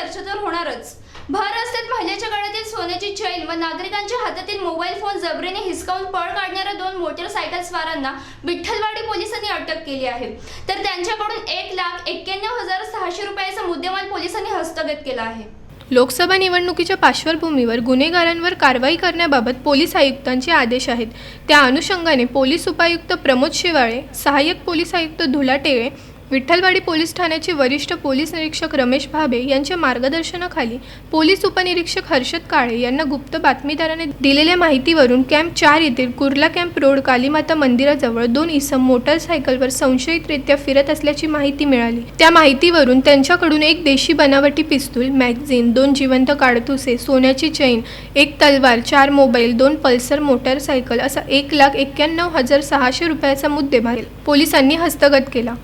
चर्चा तर होणारच. भर रस्त्यात महिलेच्या गळ्यातील सोन्याची चैन व नागरिकांच्या हातातील मोबाईल फोन जबरीने हिसकावून पळ काढणाऱ्या दोन मोटरसायकल स्वारांना विठ्ठलवाडी पोलिसांनी अटक केली आहे. तर त्यांच्याकडून एक लाख एक्क्याण्णव हजार सहाशे रुपयाचा मुद्देमाल पोलिसांनी हस्तगत केला आहे. लोकसभा निवडणुकीच्या पार्श्वभूमीवर गुन्हेगारांवर कारवाई करण्याबाबत पोलीस आयुक्तांचे आदेश आहेत. त्या अनुषंगाने पोलीस उपायुक्त प्रमोद शेवाळे सहाय्यक पोलीस आयुक्त धुला टेळे विठ्ठलवाडी पोलीस ठाण्याचे वरिष्ठ पोलीस निरीक्षक रमेश भाबे यांच्या मार्गदर्शनाखाली पोलीस उपनिरीक्षक हर्षद काळे यांना गुप्त बातमीदाराने दिलेल्या माहितीवरून कॅम्प चार येथील कुर्ला कॅम्प रोड कालीमाता मंदिराजवळ दोन इसम मोटरसायकलवर संशयितरित्या फिरत असल्याची माहिती मिळाली. त्या माहितीवरून त्यांच्याकडून एक देशी बनावटी पिस्तूल मॅगझिन दोन जिवंत काडतुसे सोन्याची चैन एक तलवार चार मोबाईल दोन पल्सर मोटरसायकल असा एक लाख एक्क्याण्णव हजार सहाशे रुपयाचा मुद्देमाल पोलिसांनी हस्तगत केला.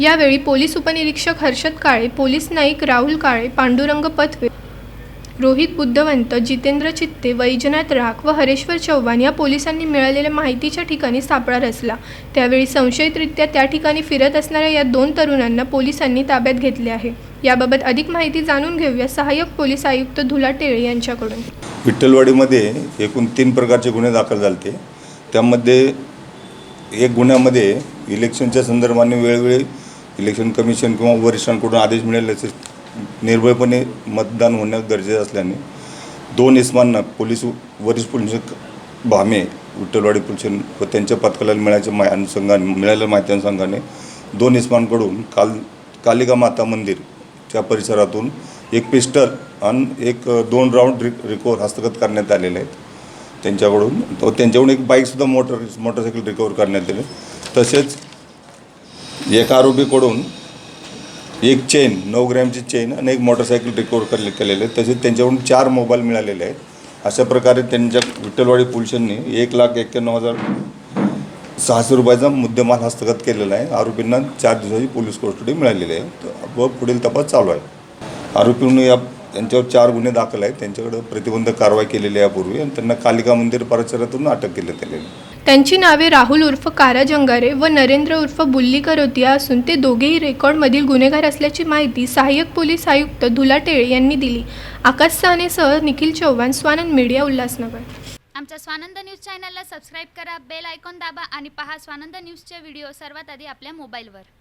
यावेळी पोलीस उपनिरीक्षक हर्षद काळे पोलीस नाईक राहुल काळे पांडुरंग पथवे रोहित बुद्धवंत जितेंद्र चित्ते वैजनाथ राख व हरेश्वर चव्हाण या पोलिसांनी मिळालेल्या माहितीच्या ठिकाणी सापळा रचला. त्यावेळी संशयितरित्या त्या ठिकाणी फिरत असणाऱ्या या दोन तरुणांना पोलिसांनी ताब्यात घेतले आहे. याबाबत अधिक माहिती जाणून घेऊया सहाय्यक पोलीस आयुक्त धुला टेळे यांच्याकडून. विठ्ठलवाडीमध्ये एकूण तीन प्रकारचे गुन्हे दाखल झाले होते त्यामध्ये एक गुन्ह्यामध्ये इलेक्शनच्या संदर्भाने वेळोवेळी इलेक्शन कमिशन किंवा वरिष्ठांकडून आदेश मिळाले असे निर्भयपणे मतदान होण्यास गरजेचं असल्याने दोन इस्मांना पोलीस वरिष्ठ पोलीस भामे विठ्ठलवाडी पोलीस व त्यांच्या पथकाला मिळायच्या मा अनुषंगाने मिळालेल्या माहिती अनुषंगाने दोन इसमांकडून काल कालिका माता मंदिरच्या परिसरातून एक पिस्टल आणि एक दोन राऊंड रि रिकवर हस्तगत करण्यात आलेले आहेत. त्यांच्याकडून तो त्यांच्याकडून एक बाईकसुद्धा मोटर मोटरसायकल रिकवर करण्यात आले. तसेच एका आरोपीकडून एक चेन नऊ ग्रॅमची चेन आणि एक मोटरसायकल रिकवर केले केलेले आहे तसेच त्यांच्याकडून चार मोबाईल मिळालेले आहेत. अशा प्रकारे त्यांच्या विठ्ठलवाडी पोलिसांनी एक लाख एक्क्याण्णव हजार सहाशे रुपयाचा मुद्देमाल हस्तगत केलेला आहे. आरोपींना चार दिवसाची पोलीस कोस्टडी मिळालेली आहे. व पुढील तपास चालू आहे. आरोपींनी या त्यांच्यावर चार गुन्हे दाखल आहेत. त्यांच्याकडे प्रतिबंधक कारवाई केलेली आहे यापूर्वी आणि त्यांना कालिका मंदिर परिसरातून अटक केली आलेली त्यांची नावे राहुल उर्फ कारा जंगारे व नरेंद्र उर्फ बुल्ली करोतिया असून ते दोघेही रेकॉर्डमधील गुन्हेगार असल्याची माहिती सहाय्यक पोलीस आयुक्त धुला टेळे यांनी दिली. आकाश साहनेसह निखिल चव्हाण स्वानंद मीडिया उल्हासनगर. आमच्या स्वानंद न्यूज चॅनलला सबस्क्राईब करा बेल आयकॉन दाबा आणि पहा स्वानंद न्यूजचे व्हिडिओ सर्वात आधी आपल्या मोबाईलवर.